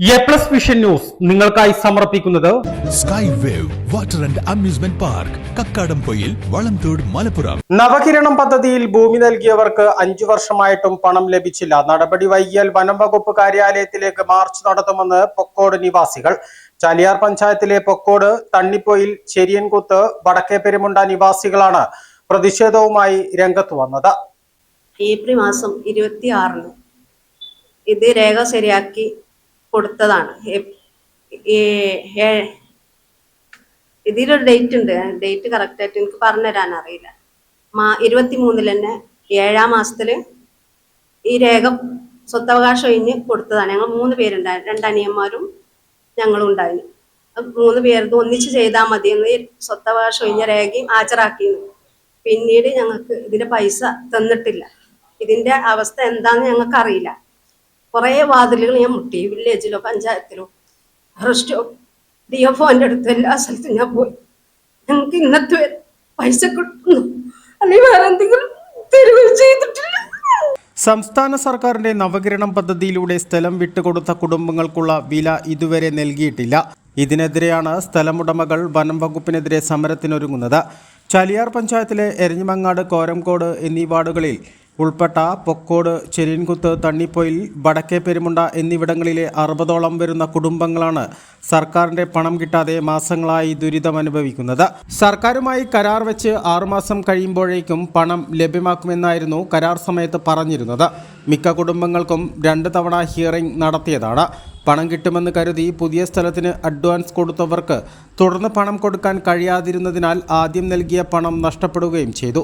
A plus vision news നിങ്ങൾക്കായി സമർപ്പിക്കുന്നത് sky wave water and amusement park Kakkadampoyil Valamthode Malappuram. Navakiranam പദ്ധതിയിൽ ഭൂമി നൽകിയവർക്ക് അഞ്ചു വർഷമായിട്ടും പണം ലഭിച്ചില്ല. നടപടി വൈകിയാൽ വനം വകുപ്പ് കാര്യാലയത്തിലേക്ക് മാർച്ച് നടത്തുമെന്ന് പൊക്കോട് നിവാസികൾ. ചാലിയാർ പഞ്ചായത്തിലെ പൊക്കോട് തണ്ണിപ്പൊയിൽ ചെരിയൻകുത്ത് വടക്കേ പെരുമുണ്ട നിവാസികളാണ് പ്രതിഷേധവുമായി രംഗത്ത് വന്നത്. ഏപ്രിൽ മാസം ഇരുപത്തിയാറിന് ഇത് രേഖ ശരിയാക്കി കൊടുത്തതാണ്. ഇതിലൊരു ഡേറ്റ് ഉണ്ട്. ഡേറ്റ് കറക്റ്റായിട്ട് എനിക്ക് പറഞ്ഞു പറഞ്ഞുതരാൻ അറിയില്ല. മാ ഇരുപത്തി മൂന്നിൽ തന്നെ ഏഴാം മാസത്തിൽ ഈ രേഖ സ്വത്തവകാശം ഒഴിഞ്ഞ് കൊടുത്തതാണ്. ഞങ്ങൾ മൂന്ന് പേരുണ്ടായിരുന്നു. രണ്ട് അനിയന്മാരും ഞങ്ങളും ഉണ്ടായിരുന്നു. മൂന്ന് പേർക്ക് ഒന്നിച്ച് ചെയ്താൽ മതി എന്ന് സ്വത്തവകാശം ഒഴിഞ്ഞ രേഖയും ഹാജരാക്കിയിരുന്നു. പിന്നീട് ഞങ്ങൾക്ക് ഇതിന്റെ പൈസ തന്നിട്ടില്ല. ഇതിന്റെ അവസ്ഥ എന്താന്ന് ഞങ്ങൾക്ക് അറിയില്ല കുറേ വാതിലുകൾ ഞാൻ മുട്ടി വില്ലേജിലോ പഞ്ചായത്തിലോ. അറസ്റ്റോ ഡി എഫ് ഒന്റെ അടുത്ത് എല്ലാ സ്ഥലത്തും ഞാൻ പോയി. ഞങ്ങൾക്ക് ഇന്നത്തെ പൈസ കിട്ടുന്നു അല്ലെങ്കിൽ വേറെ എന്തെങ്കിലും തെരുവ് ചെയ്തിട്ടില്ല. സംസ്ഥാന സർക്കാരിന്റെ നവകിരണം പദ്ധതിയിലൂടെ സ്ഥലം വിട്ടുകൊടുത്ത കുടുംബങ്ങൾക്കുള്ള വില ഇതുവരെ നൽകിയിട്ടില്ല. ഇതിനെതിരെയാണ് സ്ഥലമുടമകൾ വനം വകുപ്പിനെതിരെ സമരത്തിനൊരുങ്ങുന്നത്. ചാലിയാർ പഞ്ചായത്തിലെ എരഞ്ഞിമങ്ങാട് കോരംകോട് എന്നീ വാർഡുകളിൽ ഉൾപ്പെട്ട പൊക്കോട് ചെരിയൻകുത്ത് തണ്ണിപ്പൊയിൽ വടക്കേ പെരുമുണ്ട എന്നിവിടങ്ങളിലെ അറുപതോളം വരുന്ന കുടുംബങ്ങളാണ് സർക്കാരിന്റെ പണം കിട്ടാതെ മാസങ്ങളായി ദുരിതം അനുഭവിക്കുന്നത് സർക്കാരുമായി കരാർ വെച്ച് ആറുമാസം കഴിയുമ്പോഴേക്കും പണം ലഭ്യമാക്കുമെന്നായിരുന്നു കരാർ സമയത്ത് പറഞ്ഞിരുന്നത്. മിക്ക കുടുംബങ്ങൾക്കും രണ്ട് തവണ ഹിയറിംഗ് നടത്തിയതാണ്. പണം കിട്ടുമെന്ന് കരുതി പുതിയ സ്ഥലത്തിന് അഡ്വാൻസ് കൊടുത്തവർക്ക് തുടർന്ന് പണം കൊടുക്കാൻ കഴിയാതിരുന്നതിനാൽ ആദ്യം നൽകിയ പണം നഷ്ടപ്പെടുകയും ചെയ്തു.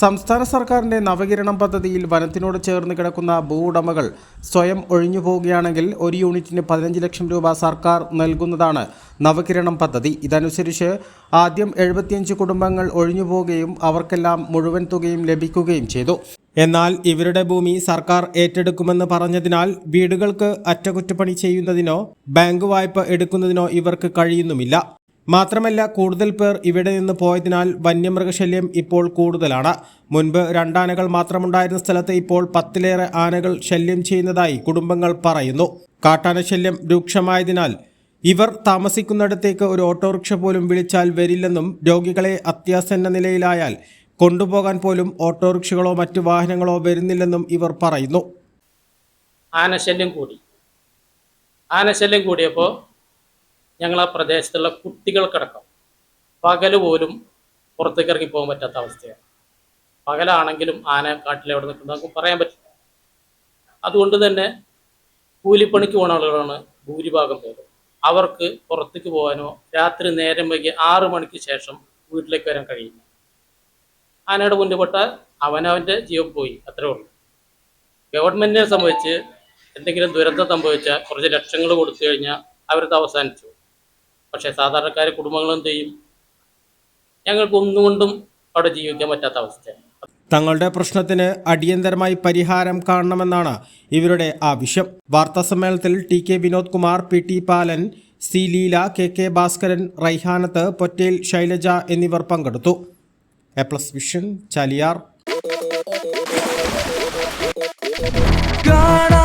സംസ്ഥാന സർക്കാരിന്റെ നവകിരണം പദ്ധതിയിൽ വനത്തിനോട് ചേർന്ന് കിടക്കുന്ന ഭൂ ഉടമകൾ സ്വയം ഒഴിഞ്ഞു പോവുകയാണെങ്കിൽ ഒരു യൂണിറ്റിന് പതിനഞ്ച് ലക്ഷം രൂപ സർക്കാർ നൽകുന്നതാണ് നവകിരണം പദ്ധതി. ഇതനുസരിച്ച് ആദ്യം എഴുപത്തിയഞ്ച് കുടുംബങ്ങൾ ഒഴിഞ്ഞു പോവുകയും അവർക്കെല്ലാം മുഴുവൻ തുകയും ലഭിക്കുകയും ചെയ്തു. എന്നാൽ ഇവരുടെ ഭൂമി സർക്കാർ ഏറ്റെടുക്കുമെന്ന് പറഞ്ഞതിനാൽ വീടുകൾക്ക് അറ്റകുറ്റപ്പണി ചെയ്യുന്നതിനോ ബാങ്ക് വായ്പ എടുക്കുന്നതിനോ ഇവർക്ക് കഴിയുന്നുമില്ല. മാത്രമല്ല കൂടുതൽ പേർ ഇവിടെ നിന്ന് പോയതിനാൽ വന്യമൃഗശല്യം ഇപ്പോൾ കൂടുതലാണ്. മുൻപ് രണ്ടാനകൾ മാത്രമുണ്ടായിരുന്ന സ്ഥലത്ത് ഇപ്പോൾ പത്തിലേറെ ആനകൾ ശല്യം ചെയ്യുന്നതായി കുടുംബങ്ങൾ പറയുന്നു. കാട്ടാന ശല്യം രൂക്ഷമായതിനാൽ ഇവർ താമസിക്കുന്നിടത്തേക്ക് ഒരു ഓട്ടോറിക്ഷ പോലും വിളിച്ചാൽ വരില്ലെന്നും രോഗികളെ അത്യാസന്ന നിലയിലായാൽ കൊണ്ടുപോകാൻ പോലും ഓട്ടോറിക്ഷകളോ മറ്റു വാഹനങ്ങളോ വരുന്നില്ലെന്നും ഇവർ പറയുന്നു. ആനശല്യം കൂടി. ആനശല്യം കൂടിയപ്പോൾ ഞങ്ങൾ ആ പ്രദേശത്തുള്ള കുട്ടികൾക്കടക്കം പകൽ പോലും പുറത്തേക്ക് ഇറങ്ങി പോകാൻ പറ്റാത്ത അവസ്ഥയാണ്. പകലാണെങ്കിലും ആന കാട്ടിൽ എവിടെ നിൽക്കുന്നത് നമുക്ക് പറയാൻ പറ്റില്ല. അതുകൊണ്ട് തന്നെ കൂലിപ്പണിക്ക് പോകുന്ന ആളുകളാണ് ഭൂരിഭാഗം പേര്. അവർക്ക് പുറത്തേക്ക് പോകാനോ രാത്രി നേരം വൈകി ആറ് മണിക്ക് ശേഷം വീട്ടിലേക്ക് വരാൻ കഴിയില്ല. ആനയുടെ മുന്നിൽപ്പെട്ട അവനവന്റെ ജീവൻ പോയി അത്രേ ഉള്ളൂ. ഗവൺമെന്റിനെ സംബന്ധിച്ച് എന്തെങ്കിലും ദുരന്തം സംഭവിച്ചാൽ കുറച്ച് ലക്ഷങ്ങൾ കൊടുത്തു കഴിഞ്ഞാൽ അവരത് അവസാനിച്ചു പക്ഷേ സാധാരണക്കാരെ കുടുംബങ്ങൾ എന്ത് ചെയ്യും? ഞങ്ങൾക്ക് ഒന്നുകൊണ്ടും അവിടെ ജീവിക്കാൻ പറ്റാത്ത അവസ്ഥയാണ്. തങ്ങളുടെ പ്രശ്നത്തിന് അടിയന്തരമായി പരിഹാരം കാണണമെന്നാണ് ഇവരുടെ ആവശ്യം. വാർത്താസമ്മേളനത്തിൽ T K Vinod Kumar P T Palan C Leela K K Bhaskaran Raihanath Pottel Shailaja എന്നിവർ പങ്കെടുത്തു. A plus vision Chaliyar. കാണാ